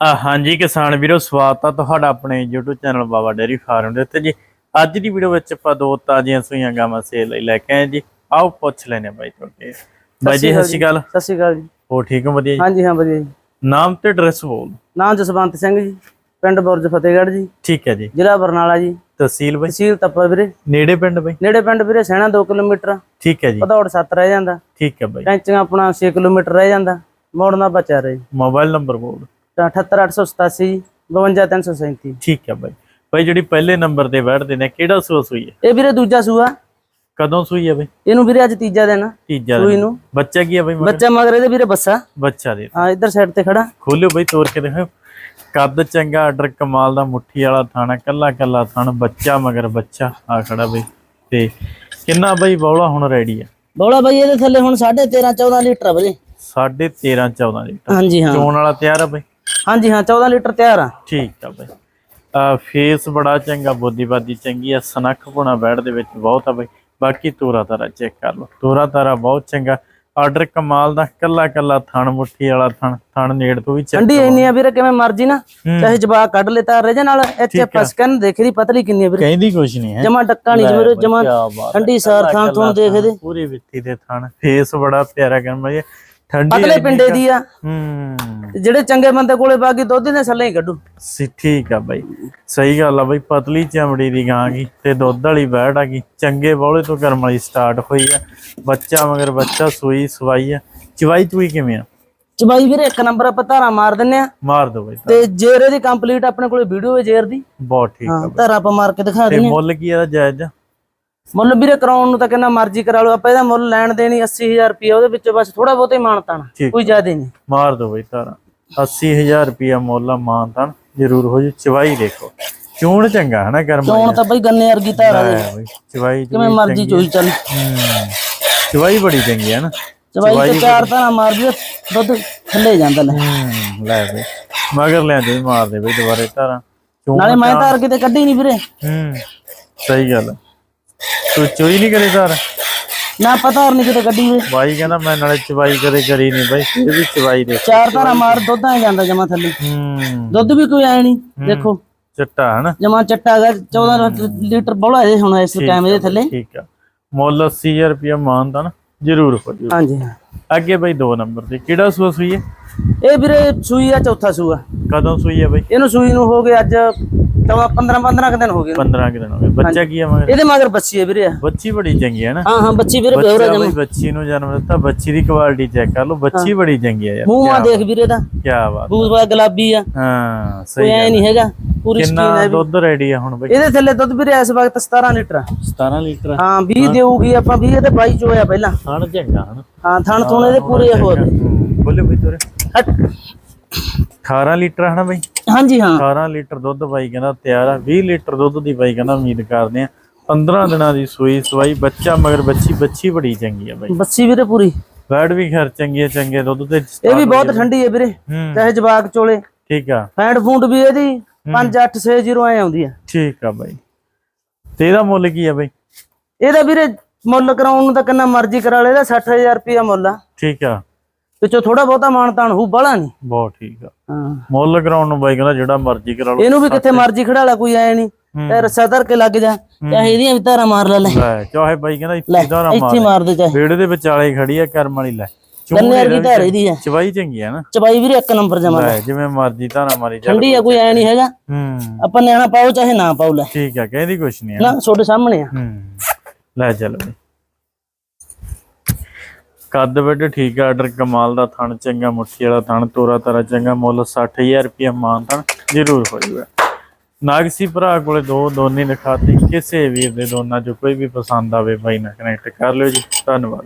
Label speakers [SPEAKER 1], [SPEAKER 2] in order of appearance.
[SPEAKER 1] ਹਾਂਜੀ ਕਿਸਾਨ ਵੀਰੋ ਸਵਾਗਤ ਆ ਤੁਹਾਡਾ ਆਪਣੇ YouTube channel Baba dairy farm ਦੇ ਉੱਤੇ ਜੀ। ਅੱਜ ਦੀ ਵੀਡੀਓ ਵਿੱਚ ਆਪਾਂ ਦੋ ਤਾਜ਼ੀਆਂ ਸੂਈਆਂ ਗਾਵਾਂ ਸੇਲ ਲਈ ਲੈ ਕੇ ਆਏ ਜੀ। ਆਓ ਪੁੱਛ ਲੈਨੇ ਬਾਈ ਤੁਹਾਡੇ। ਬਾਈ ਜੀ ਸਤਿ ਸ਼੍ਰੀ ਅਕਾਲ।
[SPEAKER 2] ਸਤਿ ਸ਼੍ਰੀ ਅਕਾਲ ਜੀ।
[SPEAKER 1] ਹੋ ਠੀਕ ਹੋ? ਵਧੀਆ ਜੀ?
[SPEAKER 2] ਹਾਂਜੀ ਹਾਂ ਵਧੀਆ ਜੀ।
[SPEAKER 1] ਨਾਮ ਤੇ ਐਡਰੈਸ ਬੋਲ
[SPEAKER 2] ਨਾਮ ਜਸਵੰਤ ਸਿੰਘ ਜੀ ਪਿੰਡ ਬੁਰਜ ਫਤਿਹਗੜ੍ਹ ਜੀ।
[SPEAKER 1] ਠੀਕ ਹੈ ਜੀ।
[SPEAKER 2] ਜ਼ਿਲ੍ਹਾ ਬਰਨਾਲਾ ਜੀ।
[SPEAKER 1] ਤਹਿਸੀਲ ਬਾਈ?
[SPEAKER 2] ਤਹਿਸੀਲ ਤੱਪਾ ਵੀਰੇ।
[SPEAKER 1] ਨੇੜੇ ਪਿੰਡ ਬਾਈ?
[SPEAKER 2] ਨੇੜੇ ਪਿੰਡ ਵੀਰੇ ਸੈਣਾ 2 ਕਿਲੋਮੀਟਰ।
[SPEAKER 1] ਠੀਕ ਹੈ ਜੀ।
[SPEAKER 2] ਭਦੌੜ 7 ਰਹਿ ਜਾਂਦਾ।
[SPEAKER 1] ਠੀਕ ਹੈ ਬਾਈ।
[SPEAKER 2] ਟੈਂਚੀਆਂ ਆਪਣਾ 6 ਕਿਲੋਮੀਟਰ ਰਹਿ ਜਾਂਦਾ। ਮੋੜਨਾ ਬਚਾ ਰਹੇ
[SPEAKER 1] ਮੋਬਾਈਲ ਨੰਬਰ ਬੋਲ
[SPEAKER 2] 78887 52337
[SPEAKER 1] ਠੀਕ ਹੈ ਬਾਈ। ਬਾਈ ਜਿਹੜੀ ਪਹਿਲੇ ਨੰਬਰ ਤੇ ਬੈਠਦੇ ਨੇ ਕਿਹੜਾ ਸੂਆ ਸੂਈ ਹੈ?
[SPEAKER 2] ਇਹ ਵੀਰੇ ਦੂਜਾ ਸੂਆ।
[SPEAKER 1] ਕਦੋਂ ਸੂਈ ਹੈ ਬਾਈ?
[SPEAKER 2] ਇਹਨੂੰ ਵੀਰੇ ਅੱਜ ਤੀਜਾ ਦਿਨ ਆ,
[SPEAKER 1] ਤੀਜਾ
[SPEAKER 2] ਸੂਈ। ਨੂੰ।
[SPEAKER 1] ਬੱਚਾ ਕੀ ਹੈ ਬਾਈ?
[SPEAKER 2] ਬੱਚਾ ਮਗਰ ਇਹਦੇ ਵੀਰੇ ਬੱਸਾ।
[SPEAKER 1] ਬੱਚਾ ਦੇ
[SPEAKER 2] ਹਾਂ ਇੱਧਰ ਸਾਈਡ ਤੇ ਖੜਾ।
[SPEAKER 1] ਖੋਲਿਓ ਬਈ ਤੋੜ ਕੇ ਦੇਖੋ ਕੱਦ ਚੰਗਾ ਆਰਡਰ ਕਮਾਲ ਦਾ ਮੁੱਠੀ ਵਾਲਾ ਥਾਣਾ ਕੱਲਾ ਕੱਲਾ ਥਣ ਬੱਚਾ ਮਗਰ ਬੱਚਾ। ਆ ਖੜਾ ਬਈ। ਤੇ ਕਿੰਨਾ ਬਈ ਬੌਲਾ ਹੁਣ ਰੈਡੀ ਆ
[SPEAKER 2] ਬੋਲਾ ਬਾਈ ਇਹਦੇ ਥੱਲੇ ਹੁਣ 13.5 14 ਲੀਟਰ ਆ ਵੀਰੇ।
[SPEAKER 1] 13.5 14 ਲੀਟਰ।
[SPEAKER 2] ਹਾਂਜੀ ਹਾਂ।
[SPEAKER 1] ਚੋਣ ਵਾਲਾ ਤਿਆਰ ਆ ਬਈ?
[SPEAKER 2] ਹਾਂਜੀ ਹਾਂ 14 ਲੀਟਰ ਤਿਆਰ ਆ।
[SPEAKER 1] ਠੀਕ ਆ ਬਈ। ਆ ਫੇਸ ਬੜਾ ਚੰਗਾ ਬੋਦੀਬਾਦੀ ਚੰਗੀ ਆ ਸਨੱਖ ਪੁਣਾ ਬੈੜ ਦੇ ਵਿੱਚ ਬਹੁਤ ਆ ਬਈ। ਬਾਕੀ ਤੋਰਾ ਤਾਰਾ ਚੈੱਕ ਕਰ ਲਓ। ਤੋਰਾ ਤਾਰਾ ਬਹੁਤ ਚੰਗਾ। ਆਰਡਰ ਕਮਾਲ ਦਾ ਕੱਲਾ ਕੱਲਾ ਥਣ ਮੁੱਠੀ ਵਾਲਾ ਥਣ ਥਣ ਨੇੜ ਤੋਂ ਵੀ ਚੈੱਕ
[SPEAKER 2] ਠੰਡੀ ਇੰਨੀ ਆ ਵੀਰੇ ਕਿਵੇਂ ਮਰਜ਼ੀ ਨਾ। ਚਾਹੇ ਜਵਾਕ ਕੱਢ ਲੈ ਤਾਂ ਰਜੇ ਨਾਲ ਇੱਥੇ ਪਸਕਨ ਦੇਖੇ ਦੀ ਪਤਲੀ ਕਿੰਨੀ ਆ ਵੀਰੇ।
[SPEAKER 1] ਕਹਿੰਦੀ ਕੁਛ ਨਹੀਂ ਹੈ।
[SPEAKER 2] ਜਮਾ ਟੱਕਾ ਨਹੀਂ ਵੀਰੇ ਜਮਾ। ਠੰਡੀ ਸਾਰ ਥਾਂ ਤੋਂ ਦੇਖਦੇ।
[SPEAKER 1] ਪੂਰੀ ਵਿੱਤੀ ਦੇ ਥਣ। ਫੇਸ ਬੜਾ ਪਿਆਰਾ ਕਰਨ ਬਈ। ਠੰਡੀ
[SPEAKER 2] ਪਤਲੇ ਪਿੰਡੇ ਦੀ ਆ।
[SPEAKER 1] ਹੂੰ।
[SPEAKER 2] ਤੇ ਜਿਹੜੇ ਚੰਗੇ ਬੰਦੇ ਕੋਲੇ ਬਾਗੀ ਦੁੱਧ ਦੇ ਥੱਲੇ ਹੀ ਕੱਢੂ।
[SPEAKER 1] ਸੀ ਠੀਕ ਆ ਬਾਈ। ਸਹੀ ਗੱਲ ਆ ਬਾਈ ਪਤਲੀ ਚਮੜੀ ਦੀ ਗਾਂ ਗੀ ਤੇ ਦੁੱਧ ਵਾਲੀ ਬੈੜ ਆ ਗਈ। ਚੰਗੇ ਬੋਲੇ ਤੋਂ ਕਰਮ ਵਾਲੀ ਸਟਾਰਟ ਹੋਈ ਆ। ਬੱਚਾ ਮਗਰ ਬੱਚਾ ਸੂਈ ਸਵਾਈ ਆ। ਚਵਾਈ ਚੂਈ ਕਿਵੇਂ ਆ?
[SPEAKER 2] ਚਬਾਈ ਵੀਰੇ ਇੱਕ ਨੰਬਰ ਆਪਾਂ ਧਾਰਾ ਮਾਰ ਦਿੰਨੇ ਆ।
[SPEAKER 1] ਮਾਰ ਦੋ ਬਾਈ
[SPEAKER 2] ਤੇ ਜੇਰ ਦੀ ਕੰਪਲੀਟ ਆਪਣੇ ਕੋਲੇ ਵੀਡੀਓ ਹੈ ਜੇਰ ਦੀ।
[SPEAKER 1] ਬਹੁਤ ਠੀਕ ਆ
[SPEAKER 2] ਧਾਰਾ ਆਪਾਂ ਮਾਰ ਕੇ ਦਿਖਾ
[SPEAKER 1] ਤੇ
[SPEAKER 2] ਦਿੰਨੇ
[SPEAKER 1] ਮੁੱਲ ਕੀ ਆ ਜਾਇਜ਼? ਆ?
[SPEAKER 2] ਮੁੱਲ ਵੀਰੇ ਕਰਾਉਣ ਨੂੰ ਤਾਂ ਕਿੰਨਾ ਮਰਜ਼ੀ ਕਰਾ ਲਓ ਆਪਾਂ ਇਹਦਾ ਮੁੱਲ ਲੈਣ ਦੇਣੀ 80000 ਰੁਪਏ ਉਹਦੇ ਵਿੱਚੋਂ ਬਸ ਥੋੜਾ ਬਹੁਤੇ ਮਾਨਤਾਣਾ
[SPEAKER 1] ਠੀਕ।
[SPEAKER 2] ਕੋਈ ਜ਼ਿਆਦਾ ਨਹੀਂ।
[SPEAKER 1] ਮਾਰ ਦੋ ਬਾਈ ਤਾਰਾ। 80000 ਰੁਪਿਆ ਮੁੱਲ ਆ ਮਾਨ ਤਾਂ ਜ਼ਰੂਰ ਹੋ ਜੂ ਚਵਾਈ ਦੇਖੋ। ਚੂਣ ਚੰਗਾ ਹਨਾ ਕਰਮ
[SPEAKER 2] ਚੋਣ ਤਾਂ ਬਈ ਗੰਨੇ ਵਰਗੀ ਧਾਰਾ ਦੇ
[SPEAKER 1] ਹੈ ਚਵਾਈ
[SPEAKER 2] ਕਿਵੇਂ ਮਰਜ਼ੀ ਚੋਈ ਚੱਲ।
[SPEAKER 1] ਹੂੰ ਚਵਾਈ ਬੜੀ ਚੰਗੀ ਹੈ ਨਾ।
[SPEAKER 2] ਚਬਾਈ ਤੇ ਚਾਰ ਧਾਰਾ ਮਾਰ ਦਿਓ ਦੁੱਧ ਥੱਲੇ ਜਾਂਦਾ ਲੈ।
[SPEAKER 1] ਹੂੰ ਲੈ ਬਈ। ਮਗਰ ਲੈਂਦੇ ਮਾਰ ਦੇ ਬਈ ਦੁਬਾਰੇ ਤਾਰਾਂ। ਚੂਣ
[SPEAKER 2] ਨਾਲੇ ਮੈਂ ਧਾਰ ਕਿਤੇ ਕੱਢੀ ਨਹੀਂ ਵੀਰੇ।
[SPEAKER 1] ਹੂੰ ਸਹੀ ਗੱਲ ਹੈ। ਤੂੰ ਚੋਈ ਨਹੀਂ ਕਰੇ ਤਾਰ
[SPEAKER 2] ਨਾ ਪਤਾ ਨਹੀਂ ਕਿਤੇ ਕੱਢੀ ਵੀਰੇ
[SPEAKER 1] ਬਾਈ ਕਹਿੰਦਾ ਮੈਂ ਨਾਲੇ ਚਵਾਈ ਕਰੇ ਕਰੀ ਨਹੀਂ ਬਾਈ ਇਹ ਵੀ ਚਵਾਈ ਦੇ
[SPEAKER 2] ਚਾਰ ਧਾਰਾ ਮਾਰ ਦੁੱਧ ਆ ਜਾਂਦਾ ਜਮਾ ਥੱਲੇ।
[SPEAKER 1] ਹੂੰ।
[SPEAKER 2] ਦੁੱਧ ਵੀ ਕੋਈ ਆਇਆ ਨਹੀਂ ਦੇਖੋ।
[SPEAKER 1] ਚਿੱਟਾ ਹਨਾ?
[SPEAKER 2] ਜਮਾ ਚੱਟਾ ਹੈਗਾ 14 ਲੀਟਰ ਬੋਲਾ ਇਹ ਹੁਣ ਇਸ ਟਾਈਮ ਇਹਦੇ ਥੱਲੇ।
[SPEAKER 1] ਠੀਕ ਆ। ਮੁੱਲ 80000 ਰੁਪਿਆ ਮਾਨ ਤਾਂ ਜ਼ਰੂਰ ਹੋ ਜੂ
[SPEAKER 2] ਹਾਂਜੀ ਹਾਂ।
[SPEAKER 1] ਅੱਗੇ ਬਈ ਦੋ ਨੰਬਰ ਤੇ ਕਿਹੜਾ ਸੂਆ ਸੂਈ ਹੈ?
[SPEAKER 2] ਇਹ ਵੀਰੇ ਸੂਈ ਆ ਚੌਥਾ ਸੂਆ।
[SPEAKER 1] ਕਦੋਂ ਸੂਈ ਹੈ ਬਈ?
[SPEAKER 2] ਇਹਨੂੰ ਸੂਈ ਨੂੰ ਹੋ ਗਏ ਅੱਜ 15 15 ਕੁ ਦਿਨ ਹੋ ਗਏ।
[SPEAKER 1] 15 ਕਿ ਦਿਨ ਹੋ ਗਏ। ਬੱਚਾ ਕੀ ਹੈ ਮਗਰ?
[SPEAKER 2] ਇਹਦੇ ਮਗਰ ਬੱਚੀ ਹੈ ਵੀਰੇ।
[SPEAKER 1] ਬੱਚੀ ਬੜੀ ਚੰਗੀ ਹੈ ਨਾ?
[SPEAKER 2] ਹਾਂ ਹਾਂ ਬੱਚੀ ਵੀਰੇ ਪਿਓਰ
[SPEAKER 1] ਬੱਚਾ
[SPEAKER 2] ਹੈ
[SPEAKER 1] ਬਈ
[SPEAKER 2] ਜਮਾ
[SPEAKER 1] ਬੱਚੀ ਨੂੰ ਜਨਮ ਦਿੱਤਾ ਬੱਚੀ ਦੀ ਕੁਆਲਿਟੀ ਚੈੱਕ ਕਰ ਲਓ। ਬੱਚੀ ਬੜੀ ਚੰਗੀ ਹੈ ਯਾਰ।
[SPEAKER 2] ਮੂੰਹ ਆ ਦੇਖ ਵੀਰੇ ਦਾ
[SPEAKER 1] ਕੀ ਬਾਤ।
[SPEAKER 2] ਬੂਜ਼ਵਾ ਗੁਲਾਬੀ ਆ।
[SPEAKER 1] ਹਾਂ
[SPEAKER 2] ਕੋਈ
[SPEAKER 1] ਸਹੀ
[SPEAKER 2] ਐ ਨਹੀਂ ਹੈਗਾ। ਪੂਰੀ ਸਕੀਨ
[SPEAKER 1] ਕਿੰਨਾ
[SPEAKER 2] ਹੈ
[SPEAKER 1] ਦੁੱਧ ਰੈਡੀ ਹੈ ਹੁਣ ਬਈ?
[SPEAKER 2] ਇਹਦੇ ਥੱਲੇ ਦੁੱਧ ਵੀਰੇ ਇਸ ਵਕਤ 17 ਲੀਟਰ ਆ।
[SPEAKER 1] 17 ਲੀਟਰ
[SPEAKER 2] ਹਾਂ 20 ਦੇਊਗੀ ਆਪਾਂ 20 ਤੇ 22 ਚੋਇਆ ਪਹਿਲਾਂ।
[SPEAKER 1] ਚੰਗਾ
[SPEAKER 2] ਹਾਂ ਥਣ ਥੁਣ ਇਹਦੇ ਪੂਰੇ ਹੋ
[SPEAKER 1] ਬੋਲੇ ਬਈ ਤੋਰੇ।
[SPEAKER 2] ਹਟ।
[SPEAKER 1] 18 ਲੀਟਰ ਹਨਾ ਬਈ?
[SPEAKER 2] ਹਾਂਜੀ ਹਾਂ।
[SPEAKER 1] 18 ਲੀਟਰ ਦੁੱਧ ਬਾਈ ਕਹਿੰਦਾ ਤਿਆਰ ਆ 20 ਲੀਟਰ ਦੁੱਧ ਦੀ ਬਾਈ ਕਹਿੰਦਾ ਉਮੀਦ ਕਰਦੇ ਆ। 15 ਦਿਨਾਂ ਦੀ ਸੂਈ ਸਵਾਈ ਬੱਚਾ ਮਗਰ ਬੱਚੀ ਬੱਚੀ ਬੜੀ ਚੰਗੀ ਆ ਬਾਈ।
[SPEAKER 2] ਬੱਚੀ ਵੀਰੇ ਪੂਰੀ।
[SPEAKER 1] ਬੈਡ ਵੀ ਖੈਰ ਚੰਗੀ ਆ ਚੰਗੇ ਦੁੱਧ ਤੇ
[SPEAKER 2] ਇਹ ਵੀ ਬਹੁਤ ਠੰਡੀ ਹੈ ਵੀਰੇ ਚਾਹੇ ਜਵਾਕ ਚੋਲੇ।
[SPEAKER 1] ਠੀਕ ਆ।
[SPEAKER 2] ਫੈਂਡ ਫੂਡ ਵੀ ਇਹਦੀ 5860 ਐ ਆਉਂਦੀ ਆ।
[SPEAKER 1] ਠੀਕ ਆ ਬਾਈ। ਤੇ ਇਹਦਾ ਮੁੱਲ ਕੀ ਆ ਬਾਈ?
[SPEAKER 2] ਇਹਦਾ ਵੀਰੇ ਮੁੱਲ ਕਰਾਉਣ ਨੂੰ ਤਾਂ ਕਿੰਨਾ ਮਰਜ਼ੀ ਕਰਾ ਲੈ ਇਹਦਾ 60000 ਰੁਪਇਆ ਮੁੱਲ ਆ।
[SPEAKER 1] ਠੀਕ ਆ।
[SPEAKER 2] ਵਿੱਚੋਂ ਥੋੜਾ ਬਹੁਤਾ ਮਾਨਤਾਨ ਹੋਊ ਬੜਾ ਨਹੀਂ
[SPEAKER 1] ਬਹੁਤ ਠੀਕ ਆ।
[SPEAKER 2] ਹਾਂ।
[SPEAKER 1] ਮੁੱਲ ਕਰਾਉਣ ਨੂੰ ਬਾਈ ਕਹਿੰਦਾ ਜਿਹੜਾ ਮਰਜ਼ੀ ਕਰਾ ਲਓ।
[SPEAKER 2] ਇਹਨੂੰ ਵੀ ਕਿੱਥੇ ਮਰਜ਼ੀ ਖੜਾ ਲਾ ਕੋਈ ਐ ਨਹੀਂ ਤੇ ਰੱਸਾ ਧਰ ਕੇ ਲੱਗ ਜਾ ਚਾਹੇ ਇਹਦੀਆਂ ਵੀ ਧਾਰਾਂ ਮਾਰ ਲੈ ਲੈ।
[SPEAKER 1] ਚਾਹੇ ਬਾਈ ਕਹਿੰਦਾ ਇੱਥੇ ਦਾ ਨਾ
[SPEAKER 2] ਇੱਥੇ
[SPEAKER 1] ਮਾਰ
[SPEAKER 2] ਮਾਰ ਦੇ ਚਾਹੇ।
[SPEAKER 1] ਵਿਹੜੇ ਦੇ ਵਿਚਾਲੇ ਖੜੀ ਆ ਕਰਮ ਵਾਲੀ ਲੈ।
[SPEAKER 2] ਕੰਨੇ ਵਰਗੀ ਧਾਰ ਇਹਦੀ ਆ।
[SPEAKER 1] ਚਵਾਈ ਚੰਗੀ ਆ ਨਾ।
[SPEAKER 2] ਚਬਾਈ ਵੀਰੇ ਇੱਕ ਨੰਬਰ ਜਮਾ
[SPEAKER 1] ਲੈ ਜਿਵੇਂ ਮਰਜ਼ੀ ਧਾਰਾ ਮਾਰੀ ਚੱਲ
[SPEAKER 2] ਠੰਡੀ ਆ ਕੋਈ ਐ ਨਹੀਂ ਹੈਗਾ।
[SPEAKER 1] ਹੂੰ।
[SPEAKER 2] ਆਪਾਂ ਨਿਆਣਾ ਪਾਓ ਚਾਹੇ ਨਾ ਪਾਓ ਲੈ।
[SPEAKER 1] ਠੀਕ ਆ ਕਹਿੰਦੀ ਕੁਛ ਨਹੀਂ ਆ।
[SPEAKER 2] ਨਾ ਤੁਹਾਡੇ ਸਾਹਮਣੇ ਆ।
[SPEAKER 1] ਹੂੰ। ਲੈ ਚੱਲ ਬਈ। ਕੱਦ ਵੱਡ ਠੀਕ ਆ ਆਰਡਰ ਕਮਾਲ ਦਾ ਥਣ ਚੰਗਾ, ਮੁੱਠੀ ਵਾਲਾ ਥਣ, ਤੋਰਾ ਤਾਰਾ ਚੰਗਾ, ਮੁੱਲ 60000 ਰੁਪਇਆ ਮਾਨ ਥਣ, ਜ਼ਰੂਰ ਹੋ ਜੂਗਾ ਨਾਗਸੀ ਭਰਾ ਕੋਲੇ ਦੋ, ਦੋਨੇ ਦਿਖਾਤੀ ਕਿਸੇ ਵੀਰ ਦੇ ਦੋਨਾਂ ਚੋਂ ਕੋਈ ਵੀ ਪਸੰਦ ਆਵੇ, ਬਾਈ ਨਾਲ ਕਨੈਕਟ ਕਰ ਲਿਓ ਜੀ। ਧੰਨਵਾਦ।